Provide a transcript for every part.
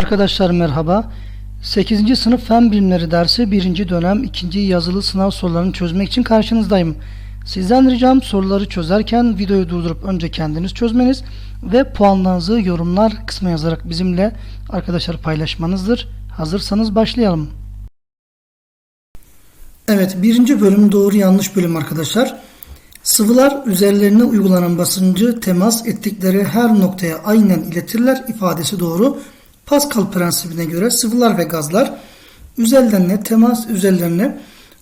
Arkadaşlar merhaba. 8. sınıf fen bilimleri dersi 1. dönem 2. yazılı sınav sorularını çözmek için karşınızdayım. Sizden ricam soruları çözerken videoyu durdurup önce kendiniz çözmeniz ve puanlarınızı yorumlar kısmına yazarak bizimle arkadaşlar paylaşmanızdır. Hazırsanız başlayalım. Evet birinci bölüm doğru yanlış bölüm arkadaşlar. Sıvılar üzerlerine uygulanan basıncı temas ettikleri her noktaya aynen iletirler ifadesi doğru. Pascal prensibine göre sıvılar ve gazlar üzerlerine temas üzerlerine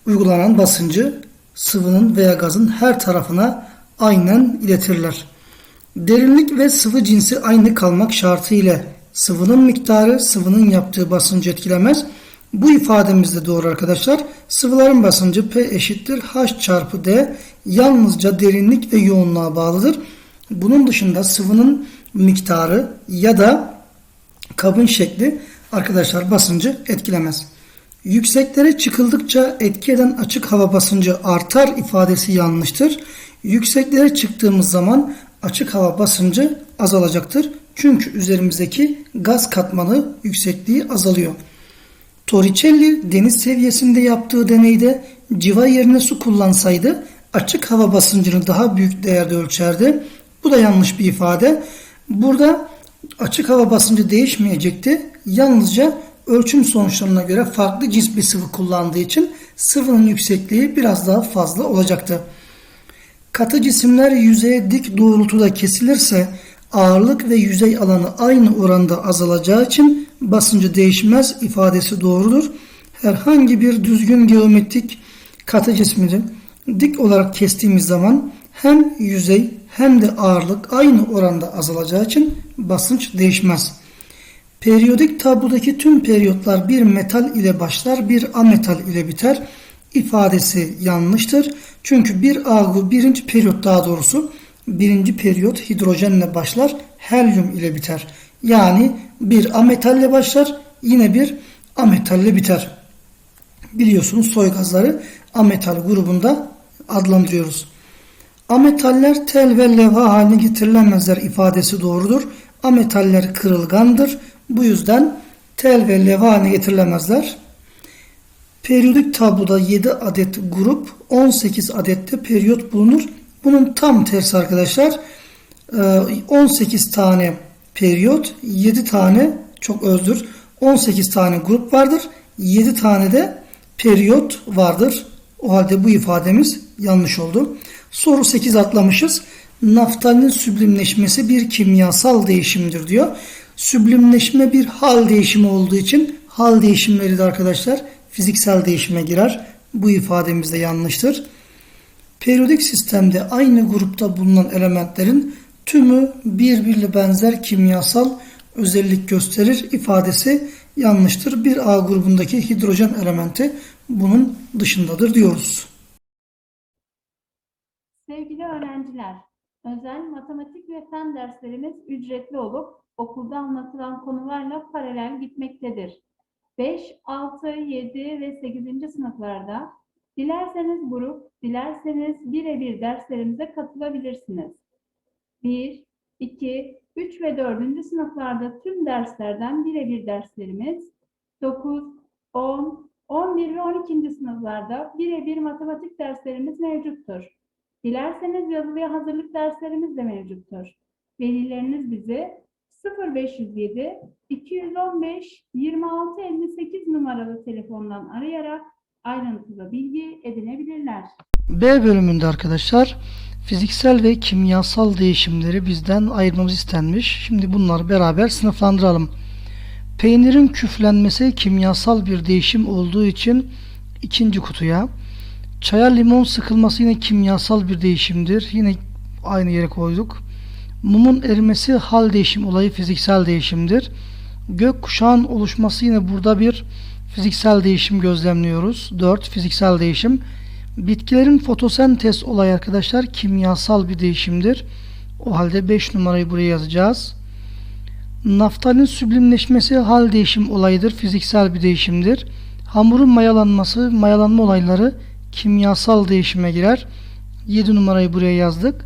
uygulanan basıncı sıvının veya gazın her tarafına aynen iletirler. Derinlik ve sıvı cinsi aynı kalmak şartı ile sıvının miktarı sıvının yaptığı basıncı etkilemez. Bu ifademiz de doğru arkadaşlar. Sıvıların basıncı P eşittir H çarpı D yalnızca derinlik ve yoğunluğa bağlıdır. Bunun dışında sıvının miktarı ya da kabın şekli arkadaşlar basıncı etkilemez. Yükseklere çıkıldıkça etki eden açık hava basıncı artar ifadesi yanlıştır. Yükseklere çıktığımız zaman açık hava basıncı azalacaktır. Çünkü üzerimizdeki gaz katmanı yüksekliği azalıyor. Torricelli deniz seviyesinde yaptığı deneyde civa yerine su kullansaydı açık hava basıncını daha büyük değerde ölçerdi. Bu da yanlış bir ifade. Burada açık hava basıncı değişmeyecekti. Yalnızca ölçüm sonuçlarına göre farklı cins bir sıvı kullandığı için sıvının yüksekliği biraz daha fazla olacaktı. Katı cisimler yüzeye dik doğrultuda kesilirse ağırlık ve yüzey alanı aynı oranda azalacağı için basıncı değişmez ifadesi doğrudur. Herhangi bir düzgün geometrik katı cismini dik olarak kestiğimiz zaman hem yüzey hem de ağırlık aynı oranda azalacağı için basınç değişmez. Periyodik tablodaki tüm periyotlar bir metal ile başlar, bir ametal ile biter ifadesi yanlıştır. Çünkü bir algı birinci periyot daha doğrusu birinci periyot hidrojenle başlar, helyum ile biter. Yani bir ametalle başlar, yine bir ametalle biter. Biliyorsunuz soy gazları ametal grubunda adlandırıyoruz. Ametaller tel ve levha haline getirilemezler ifadesi doğrudur. Ametaller kırılgandır. Bu yüzden tel ve levha haline getirilemezler. Periyodik tabloda 7 adet grup, 18 adette periyot bulunur. Bunun tam tersi arkadaşlar. 18 tane periyot, 7 tane çok özdür. 18 tane grup vardır. 7 tane de periyot vardır. O halde bu ifademiz yanlış oldu. Soru 8 atlamışız. Naftalin süblimleşmesi bir kimyasal değişimdir diyor. Süblimleşme bir hal değişimi olduğu için hal değişimleri de arkadaşlar fiziksel değişime girer. Bu ifademiz de yanlıştır. Periyodik sistemde aynı grupta bulunan elementlerin tümü birbirine benzer kimyasal özellik gösterir ifadesi yanlıştır. Bir A grubundaki hidrojen elementi bunun dışındadır diyoruz. Sevgili öğrenciler, özel matematik ve fen derslerimiz ücretli olup okulda anlatılan konularla paralel gitmektedir. 5, 6, 7 ve 8. sınıflarda dilerseniz grup, dilerseniz birebir derslerimize katılabilirsiniz. 1, 2, 3 ve 4. sınıflarda tüm derslerden birebir derslerimiz 9, 10, 11 ve 12. sınıflarda birebir matematik derslerimiz mevcuttur. Dilerseniz yazılıya hazırlık derslerimiz de mevcuttur. Velileriniz bizi 0507 215 26 58 numaralı telefondan arayarak ayrıntılı bilgi edinebilirler. B bölümünde arkadaşlar fiziksel ve kimyasal değişimleri bizden ayırmamız istenmiş. Şimdi bunları beraber sınıflandıralım. Peynirin küflenmesi kimyasal bir değişim olduğu için ikinci kutuya. Çaya limon sıkılması yine kimyasal bir değişimdir. Yine aynı yere koyduk. Mumun erimesi hal değişim olayı fiziksel değişimdir. Gök kuşağın oluşması yine burada bir fiziksel değişim gözlemliyoruz. 4 fiziksel değişim. Bitkilerin fotosentez olayı arkadaşlar kimyasal bir değişimdir. O halde 5 numarayı buraya yazacağız. Naftalin süblimleşmesi hal değişim olayıdır. Fiziksel bir değişimdir. Hamurun mayalanması, mayalanma olayları kimyasal değişime girer. 7 numarayı buraya yazdık.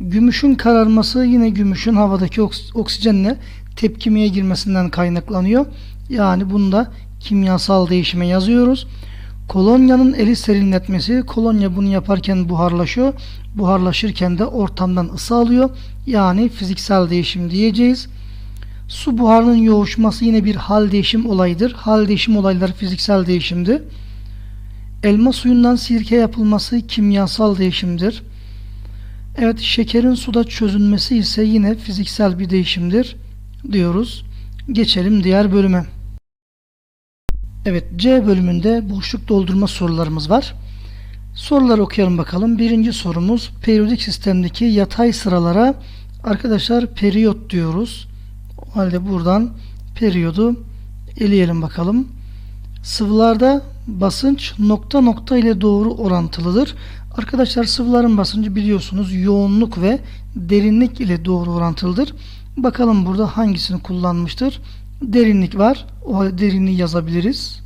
Gümüşün kararması yine gümüşün havadaki oks- oksijenle tepkimeye girmesinden kaynaklanıyor. Yani bunda kimyasal değişime yazıyoruz. Kolonyanın eli serinletmesi, kolonya bunu yaparken buharlaşıyor. Buharlaşırken de ortamdan ısı alıyor. Yani fiziksel değişim diyeceğiz. Su buharının yoğuşması yine bir hal değişim olayıdır. Hal değişim olayları fiziksel değişimdir. Elma suyundan sirke yapılması kimyasal değişimdir. Evet şekerin suda çözünmesi ise yine fiziksel bir değişimdir diyoruz. Geçelim diğer bölüme. Evet C bölümünde boşluk doldurma sorularımız var. Soruları okuyalım bakalım. Birinci sorumuz periyodik sistemdeki yatay sıralara arkadaşlar periyot diyoruz. O halde buradan periyodu eleyelim bakalım. Sıvılarda basınç nokta nokta ile doğru orantılıdır. Arkadaşlar sıvıların basıncı biliyorsunuz yoğunluk ve derinlik ile doğru orantılıdır. Bakalım burada hangisini kullanmıştır? Derinlik var. O derinliği yazabiliriz.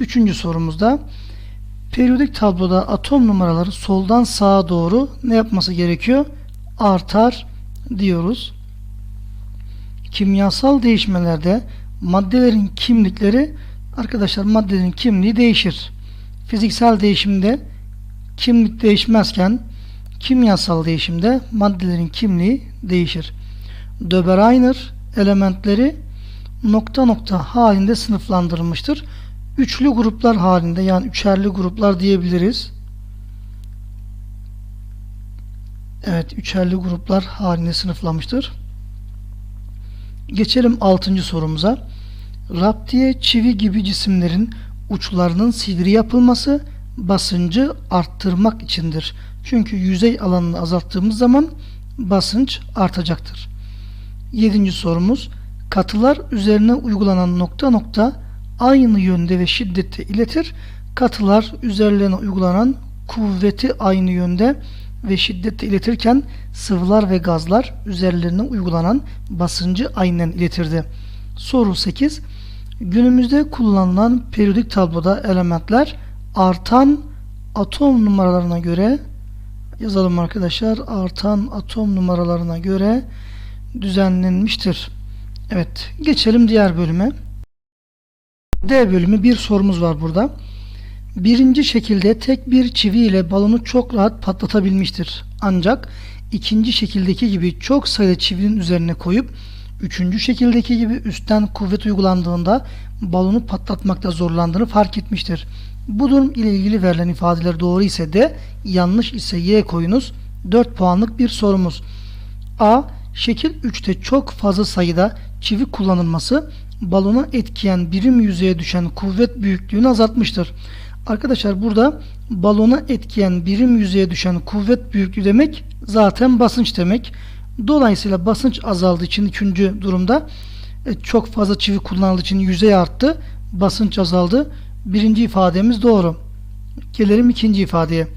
Üçüncü sorumuzda periyodik tabloda atom numaraları soldan sağa doğru ne yapması gerekiyor? Artar diyoruz. Kimyasal değişmelerde maddelerin kimlikleri arkadaşlar maddelerin kimliği değişir. Fiziksel değişimde kimlik değişmezken kimyasal değişimde maddelerin kimliği değişir. Dobereiner elementleri nokta nokta halinde sınıflandırılmıştır. Üçlü gruplar halinde yani üçerli gruplar diyebiliriz. Evet, üçerli gruplar halinde sınıflamıştır. Geçelim 6. sorumuza. Raptiye çivi gibi cisimlerin uçlarının sivri yapılması basıncı arttırmak içindir. Çünkü yüzey alanını azalttığımız zaman basınç artacaktır. 7. sorumuz katılar üzerine uygulanan nokta nokta aynı yönde ve şiddette iletir. Katılar üzerlerine uygulanan kuvveti aynı yönde ve şiddette iletirken sıvılar ve gazlar üzerlerine uygulanan basıncı aynen iletirdi. Soru 8. Günümüzde kullanılan periyodik tabloda elementler artan atom numaralarına göre yazalım arkadaşlar. Artan atom numaralarına göre düzenlenmiştir. Evet, geçelim diğer bölüme. D bölümü bir sorumuz var burada. Birinci şekilde tek bir çivi ile balonu çok rahat patlatabilmiştir. Ancak ikinci şekildeki gibi çok sayıda çivinin üzerine koyup üçüncü şekildeki gibi üstten kuvvet uygulandığında balonu patlatmakta zorlandığını fark etmiştir. Bu durum ile ilgili verilen ifadeler doğru ise de yanlış ise Y koyunuz. 4 puanlık bir sorumuz. A. Şekil 3'te çok fazla sayıda çivi kullanılması balona etkiyen birim yüzeye düşen kuvvet büyüklüğünü azaltmıştır. Arkadaşlar burada balona etkiyen birim yüzeye düşen kuvvet büyüklüğü demek zaten basınç demek. Dolayısıyla basınç azaldığı için ikinci durumda e, çok fazla çivi kullanıldığı için yüzey arttı. Basınç azaldı. Birinci ifademiz doğru. Gelelim ikinci ifadeye.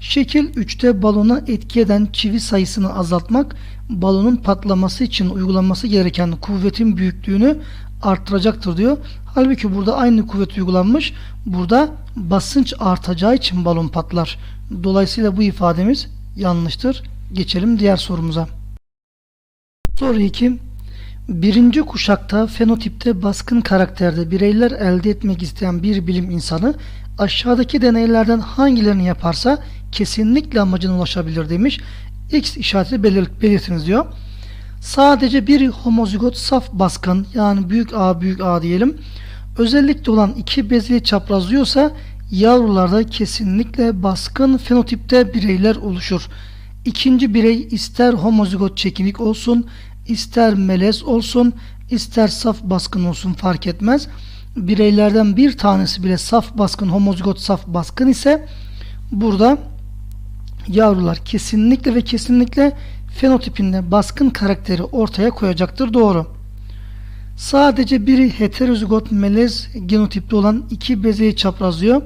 Şekil 3'te balona etki eden çivi sayısını azaltmak balonun patlaması için uygulanması gereken kuvvetin büyüklüğünü arttıracaktır diyor. Halbuki burada aynı kuvvet uygulanmış. Burada basınç artacağı için balon patlar. Dolayısıyla bu ifademiz yanlıştır. Geçelim diğer sorumuza. Soru 2. Birinci kuşakta fenotipte baskın karakterde bireyler elde etmek isteyen bir bilim insanı aşağıdaki deneylerden hangilerini yaparsa kesinlikle amacına ulaşabilir demiş. X işareti belir belirtiniz diyor. Sadece bir homozigot saf baskın yani büyük A büyük A diyelim. Özellikle olan iki bezeli çaprazlıyorsa yavrularda kesinlikle baskın fenotipte bireyler oluşur. İkinci birey ister homozigot çekinik olsun, ister melez olsun, ister saf baskın olsun fark etmez. Bireylerden bir tanesi bile saf baskın, homozigot saf baskın ise burada yavrular kesinlikle ve kesinlikle fenotipinde baskın karakteri ortaya koyacaktır. Doğru. Sadece biri heterozigot melez genotipte olan iki bezeyi çaprazlıyor.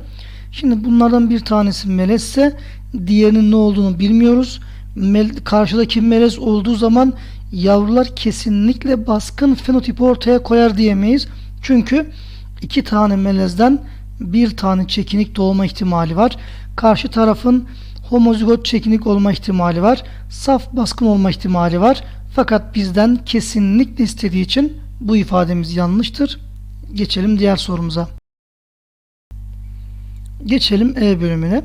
Şimdi bunlardan bir tanesi melezse diğerinin ne olduğunu bilmiyoruz. Mel karşıdaki melez olduğu zaman yavrular kesinlikle baskın fenotipi ortaya koyar diyemeyiz. Çünkü iki tane melezden bir tane çekinik doğma ihtimali var. Karşı tarafın homozigot çekinik olma ihtimali var. Saf baskın olma ihtimali var. Fakat bizden kesinlikle istediği için bu ifademiz yanlıştır. Geçelim diğer sorumuza. Geçelim E bölümüne.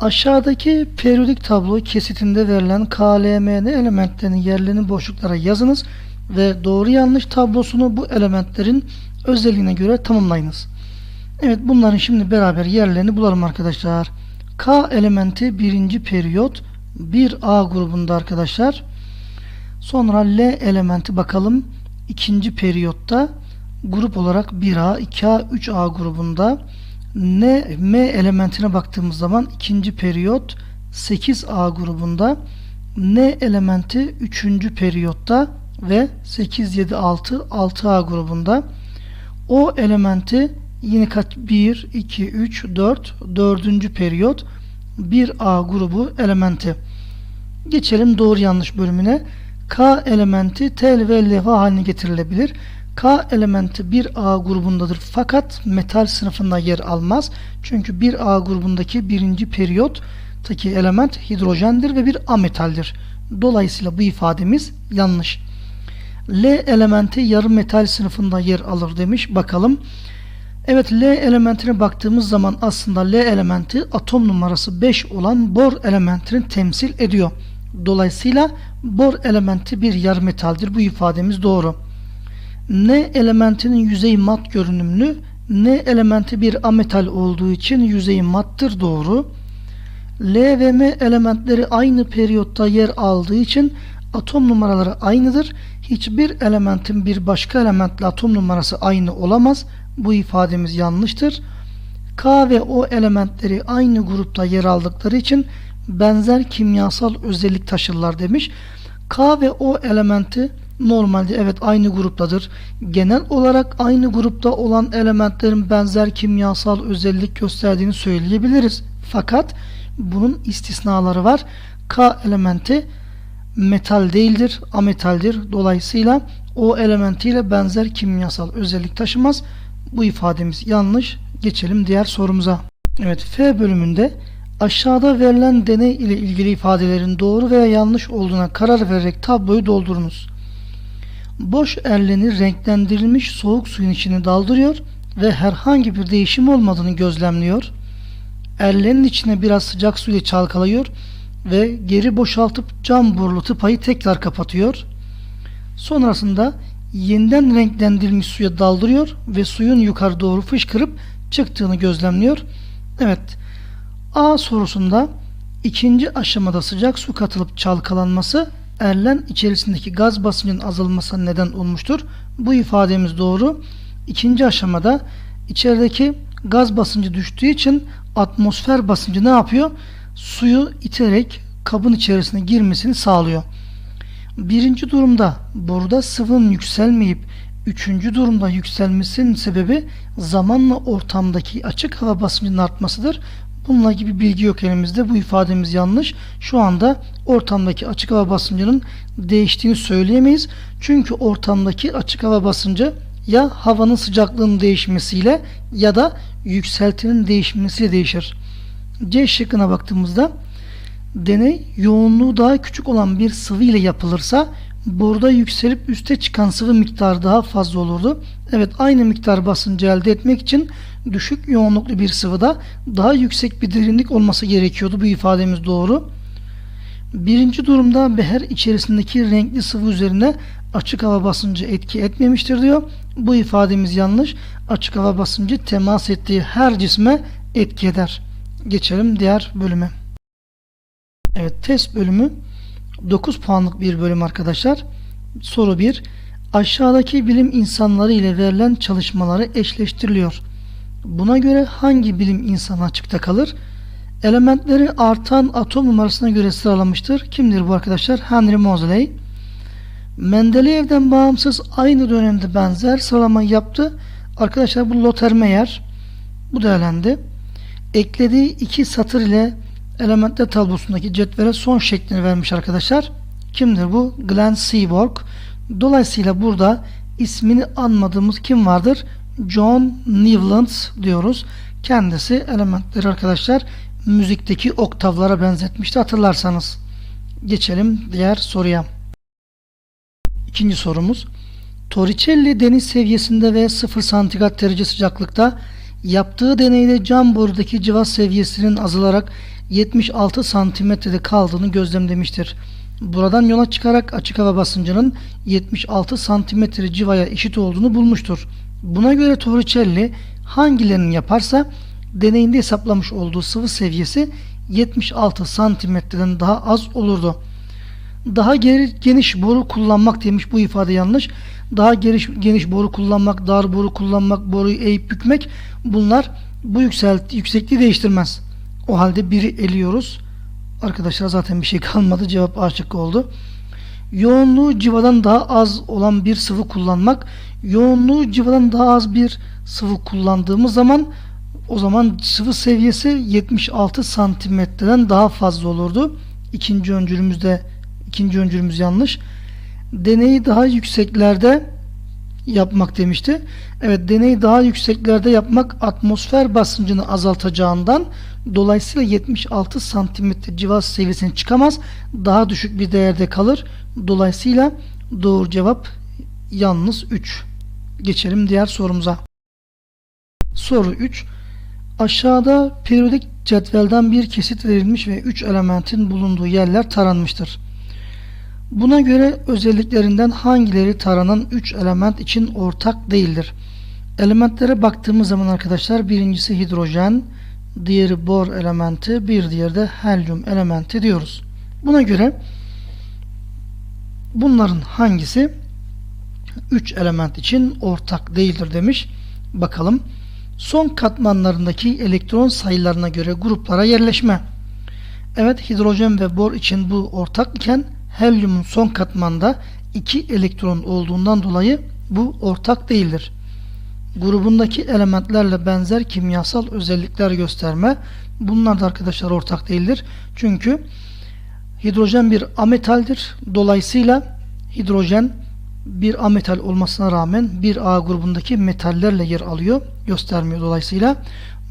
Aşağıdaki periyodik tablo kesitinde verilen KLMN elementlerinin yerlerini boşluklara yazınız ve doğru yanlış tablosunu bu elementlerin özelliğine göre tamamlayınız. Evet bunların şimdi beraber yerlerini bulalım arkadaşlar. K elementi birinci periyot 1A grubunda arkadaşlar. Sonra L elementi bakalım ikinci periyotta grup olarak 1A, 2A, 3A grubunda. N, M elementine baktığımız zaman ikinci periyot 8A grubunda. N elementi üçüncü periyotta ve 8, 7, 6, 6A grubunda. O elementi yine kaç 1, 2, 3, 4, dördüncü periyot 1A grubu elementi. Geçelim doğru yanlış bölümüne. K elementi tel ve levha haline getirilebilir. K elementi 1A grubundadır fakat metal sınıfında yer almaz. Çünkü 1A grubundaki birinci periyottaki element hidrojendir ve bir ametaldir. Dolayısıyla bu ifademiz yanlış. L elementi yarı metal sınıfında yer alır demiş. Bakalım. Evet L elementine baktığımız zaman aslında L elementi atom numarası 5 olan bor elementini temsil ediyor. Dolayısıyla bor elementi bir yarı metaldir. Bu ifademiz doğru. N elementinin yüzeyi mat görünümlü. N elementi bir ametal olduğu için yüzeyi mattır doğru. L ve M elementleri aynı periyotta yer aldığı için atom numaraları aynıdır. Hiçbir elementin bir başka elementle atom numarası aynı olamaz. Bu ifademiz yanlıştır. K ve O elementleri aynı grupta yer aldıkları için benzer kimyasal özellik taşırlar demiş. K ve O elementi normalde evet aynı gruptadır. Genel olarak aynı grupta olan elementlerin benzer kimyasal özellik gösterdiğini söyleyebiliriz. Fakat bunun istisnaları var. K elementi metal değildir, ametaldir. Dolayısıyla o elementiyle benzer kimyasal özellik taşımaz. Bu ifademiz yanlış. Geçelim diğer sorumuza. Evet F bölümünde aşağıda verilen deney ile ilgili ifadelerin doğru veya yanlış olduğuna karar vererek tabloyu doldurunuz. Boş erleni renklendirilmiş soğuk suyun içine daldırıyor ve herhangi bir değişim olmadığını gözlemliyor. Erlenin içine biraz sıcak su ile çalkalıyor ve geri boşaltıp cam borulu tıpayı tekrar kapatıyor. Sonrasında yeniden renklendirilmiş suya daldırıyor ve suyun yukarı doğru fışkırıp çıktığını gözlemliyor. Evet. A sorusunda ikinci aşamada sıcak su katılıp çalkalanması erlen içerisindeki gaz basıncının azalmasına neden olmuştur. Bu ifademiz doğru. İkinci aşamada içerideki gaz basıncı düştüğü için atmosfer basıncı ne yapıyor? Suyu iterek kabın içerisine girmesini sağlıyor. Birinci durumda burada sıvının yükselmeyip üçüncü durumda yükselmesinin sebebi zamanla ortamdaki açık hava basıncının artmasıdır. Bununla gibi bilgi yok elimizde. Bu ifademiz yanlış. Şu anda ortamdaki açık hava basıncının değiştiğini söyleyemeyiz. Çünkü ortamdaki açık hava basıncı ya havanın sıcaklığının değişmesiyle ya da yükseltinin değişmesiyle değişir. C şıkkına baktığımızda deney yoğunluğu daha küçük olan bir sıvı ile yapılırsa burada yükselip üste çıkan sıvı miktarı daha fazla olurdu. Evet aynı miktar basıncı elde etmek için düşük yoğunluklu bir sıvıda daha yüksek bir derinlik olması gerekiyordu. Bu ifademiz doğru. Birinci durumda beher içerisindeki renkli sıvı üzerine açık hava basıncı etki etmemiştir diyor. Bu ifademiz yanlış. Açık hava basıncı temas ettiği her cisme etki eder. Geçelim diğer bölüme. Evet test bölümü 9 puanlık bir bölüm arkadaşlar. Soru 1. Aşağıdaki bilim insanları ile verilen çalışmaları eşleştiriliyor. Buna göre hangi bilim insanı açıkta kalır? Elementleri artan atom numarasına göre sıralamıştır. Kimdir bu arkadaşlar? Henry Moseley. Mendeleyev'den bağımsız aynı dönemde benzer sıralama yaptı. Arkadaşlar bu Lothar Meyer. Bu da elendi. Eklediği iki satır ile elementler tablosundaki cetvele son şeklini vermiş arkadaşlar. Kimdir bu? Glenn Seaborg. Dolayısıyla burada ismini anmadığımız kim vardır? John Newland diyoruz. Kendisi elementleri arkadaşlar müzikteki oktavlara benzetmişti hatırlarsanız. Geçelim diğer soruya. İkinci sorumuz. Torricelli deniz seviyesinde ve 0 santigrat derece sıcaklıkta yaptığı deneyde cam borudaki cıva seviyesinin azalarak 76 santimetrede kaldığını gözlemlemiştir. Buradan yola çıkarak açık hava basıncının 76 santimetre civaya eşit olduğunu bulmuştur. Buna göre Torricelli hangilerini yaparsa deneyinde hesaplamış olduğu sıvı seviyesi 76 santimetreden daha az olurdu. Daha geri, geniş boru kullanmak demiş bu ifade yanlış. Daha geniş, geniş boru kullanmak, dar boru kullanmak, boruyu eğip bükmek bunlar bu yükselt, yüksekliği değiştirmez. O halde biri eliyoruz. Arkadaşlar zaten bir şey kalmadı. Cevap A şıkkı oldu. Yoğunluğu civadan daha az olan bir sıvı kullanmak. Yoğunluğu civadan daha az bir sıvı kullandığımız zaman o zaman sıvı seviyesi 76 santimetreden daha fazla olurdu. İkinci öncülümüzde ikinci öncülümüz yanlış. Deneyi daha yükseklerde yapmak demişti. Evet deneyi daha yükseklerde yapmak atmosfer basıncını azaltacağından dolayısıyla 76 santimetre civa seviyesine çıkamaz. Daha düşük bir değerde kalır. Dolayısıyla doğru cevap yalnız 3. Geçelim diğer sorumuza. Soru 3. Aşağıda periyodik cetvelden bir kesit verilmiş ve 3 elementin bulunduğu yerler taranmıştır. Buna göre özelliklerinden hangileri taranan 3 element için ortak değildir? Elementlere baktığımız zaman arkadaşlar birincisi hidrojen, diğeri bor elementi, bir diğeri de helyum elementi diyoruz. Buna göre bunların hangisi 3 element için ortak değildir demiş. Bakalım. Son katmanlarındaki elektron sayılarına göre gruplara yerleşme. Evet hidrojen ve bor için bu ortak iken helyumun son katmanda 2 elektron olduğundan dolayı bu ortak değildir. Grubundaki elementlerle benzer kimyasal özellikler gösterme. Bunlar da arkadaşlar ortak değildir. Çünkü hidrojen bir ametaldir. Dolayısıyla hidrojen bir ametal olmasına rağmen bir A grubundaki metallerle yer alıyor. Göstermiyor dolayısıyla.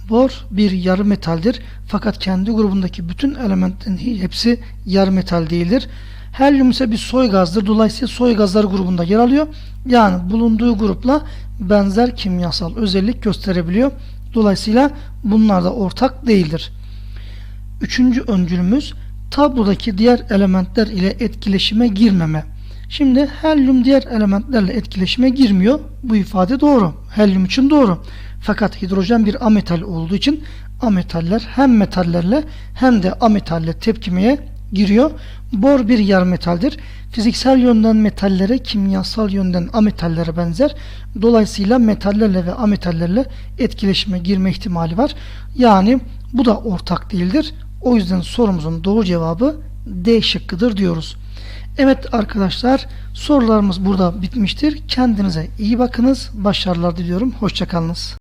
Bor bir yarı metaldir. Fakat kendi grubundaki bütün elementlerin hepsi yarı metal değildir. Helyum ise bir soy gazdır. Dolayısıyla soy gazlar grubunda yer alıyor. Yani bulunduğu grupla benzer kimyasal özellik gösterebiliyor. Dolayısıyla bunlar da ortak değildir. Üçüncü öncülümüz tablodaki diğer elementler ile etkileşime girmeme. Şimdi helyum diğer elementlerle etkileşime girmiyor. Bu ifade doğru. Helyum için doğru. Fakat hidrojen bir ametal olduğu için ametaller hem metallerle hem de ametalle tepkimeye giriyor. Bor bir yarı metaldir. Fiziksel yönden metallere, kimyasal yönden ametallere benzer. Dolayısıyla metallerle ve ametallerle etkileşime girme ihtimali var. Yani bu da ortak değildir. O yüzden sorumuzun doğru cevabı D şıkkıdır diyoruz. Evet arkadaşlar sorularımız burada bitmiştir. Kendinize iyi bakınız. Başarılar diliyorum. Hoşçakalınız.